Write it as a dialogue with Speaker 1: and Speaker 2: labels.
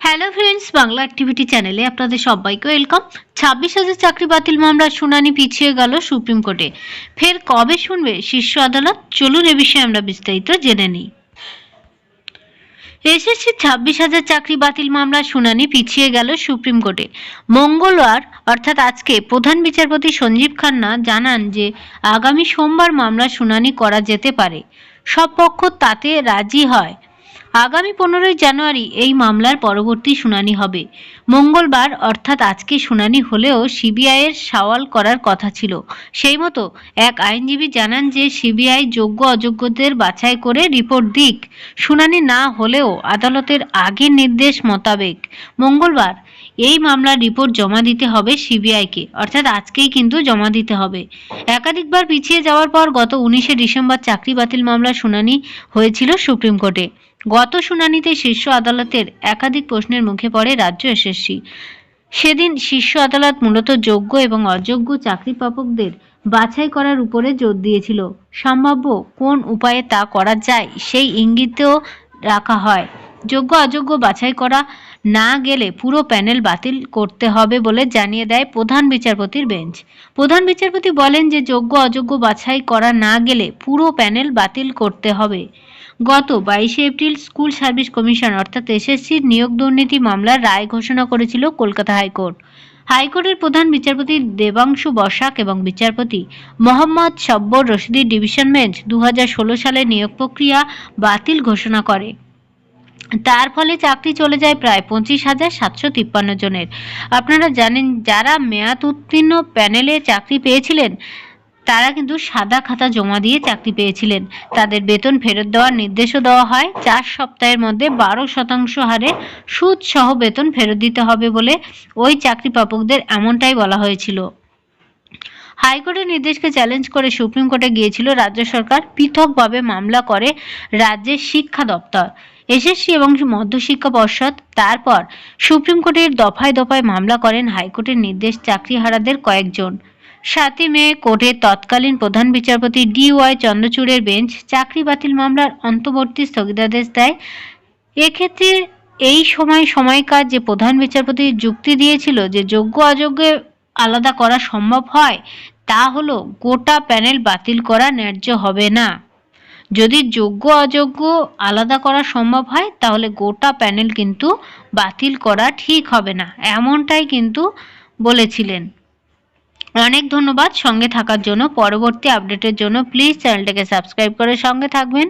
Speaker 1: Hello friends Bangla activity চ্যানেলে আপনাদের সবাইকে ওয়েলকাম ছাব্বিশ হাজার চাকরি বাতিল মামলার শুনানি পিছিয়ে গেল সুপ্রিম কোর্টে। ফের কবে শুনবে শীর্ষ আদালত? চলুন এ বিষয়ে আমরা বিস্তারিত জেনে নিই। এসএসসি ছাব্বিশ হাজার চাকরি বাতিল মামলার শুনানি পিছিয়ে গেল সুপ্রিম কোর্টে। মঙ্গলবার, অর্থাৎ আজকে, প্রধান বিচারপতি সঞ্জীব খান্না জানান যে, আগামী সোমবার মামলার শুনানি করা যেতে পারে। সব পক্ষ তাতে রাজি হয়। আগামী পনেরোই জানুয়ারি এই মামলার পরবর্তী শুনানি হবে। মঙ্গলবার, অর্থাৎ আজকে শুনানি হলেও সিবিআইয়ের সওয়াল করার কথা ছিল। সেই মতো এক আইনজীবী জানান যে, সিবিআই যোগ্য অযোগ্যদের বাছাই করে রিপোর্ট দিক। শুনানি না হলেও আদালতের আগের নির্দেশ মোতাবেক মঙ্গলবার এই মামলার রিপোর্ট জমা দিতে হবে সিবিআইকে। অর্থাৎ আজকেই কিন্তু জমা দিতে হবে। একাধিকবার পিছিয়ে যাওয়ার পর গত উনিশে ডিসেম্বর চাকরি বাতিল মামলার শুনানি হয়েছিল সুপ্রিম কোর্টে। গত শুনানিতে শীর্ষ আদালতের একাধিক প্রশ্নের মুখে পড়ে রাজ্য এসএসসি। সেদিন শীর্ষ আদালত মূলত যোগ্য এবং অযোগ্য চাকরি প্রাপকদের বাছাই করার উপরে জোর দিয়েছিল। সম্ভাব্য কোন উপায়ে তা করা যায় সেই ইঙ্গিতেও রাখা হয়। যোগ্য অযোগ্য বাছাই করা না গেলে পুরো প্যানেল বাতিল করতে হবে বলে জানিয়ে দেয় প্রধান বিচারপতির বেঞ্চ। প্রধান বিচারপতি বলেন যে যোগ্য অযোগ্য বাছাই করা না গেলে পুরো প্যানেল বাতিল করতে হবে। গত বাইশে এপ্রিল স্কুল সার্ভিস কমিশন, অর্থাৎ এসএসসির নিয়োগ দুর্নীতি মামলার রায় ঘোষণা করেছিল কলকাতা হাইকোর্ট। হাইকোর্টের প্রধান বিচারপতি দেবাংশু বসাক এবং বিচারপতি মোহাম্মদ সব্বর রশিদির ডিভিশন বেঞ্চ দু হাজার ষোলো সালে নিয়োগ প্রক্রিয়া বাতিল ঘোষণা করে। তার ফলে চাকরি চলে যায় প্রায় পঁচিশ হাজার সাতশো তিপ্পান্ন জনের। আপনারা জানেন, যারা মেয়াদ উত্তীর্ণ প্যানেলে চাকরি পেয়েছিলেন তারা কিন্তু সাদা খাতা জমা দিয়ে চাকরি পেয়েছিলেন। তাদের বেতন ফেরত দেওয়ার নির্দেশও দেওয়া হয়। চার সপ্তাহের মধ্যে বারো শতাংশ হারে সুদ সহ বেতন ফেরত দিতে হবে বলে ওই চাকরি প্রাপকদের এমনটাই বলা হয়েছিল। হাইকোর্টের নির্দেশকে চ্যালেঞ্জ করে সুপ্রিম কোর্টে গিয়েছিল রাজ্য সরকার। পৃথকভাবে মামলা করে রাজ্যের শিক্ষা দপ্তর। এসএসসি এবং মধ্যশিক্ষা পর্ষদ তারপর সুপ্রিম কোর্টের দফায় দফায় মামলা করেন হাইকোর্টের নির্দেশ চাকরিহারাদের কয়েকজন। সাতই মে কোর্টের তৎকালীন প্রধান বিচারপতি ডি ওয়াই চন্দ্রচূড়ের বেঞ্চ চাকরি বাতিল মামলার অন্তর্বর্তী স্থগিতাদেশ দেয়। এক্ষেত্রে এই সময় সময়কার যে প্রধান বিচারপতি যুক্তি দিয়েছিল যে যোগ্য অযোগ্য আলাদা করা সম্ভব হয়, তা হলো গোটা প্যানেল বাতিল করা ন্যায্য হবে না। যদি যোগ্য অযোগ্য আলাদা করা সম্ভব হয়, তাহলে গোটা প্যানেল কিন্তু বাতিল করা ঠিক হবে না, এমনটাই কিন্তু বলেছিলেন। অনেক ধন্যবাদ সঙ্গে থাকার জন্য। পরবর্তী আপডেটের জন্য প্লিজ চ্যানেলটাকে সাবস্ক্রাইব করে সঙ্গে থাকবেন।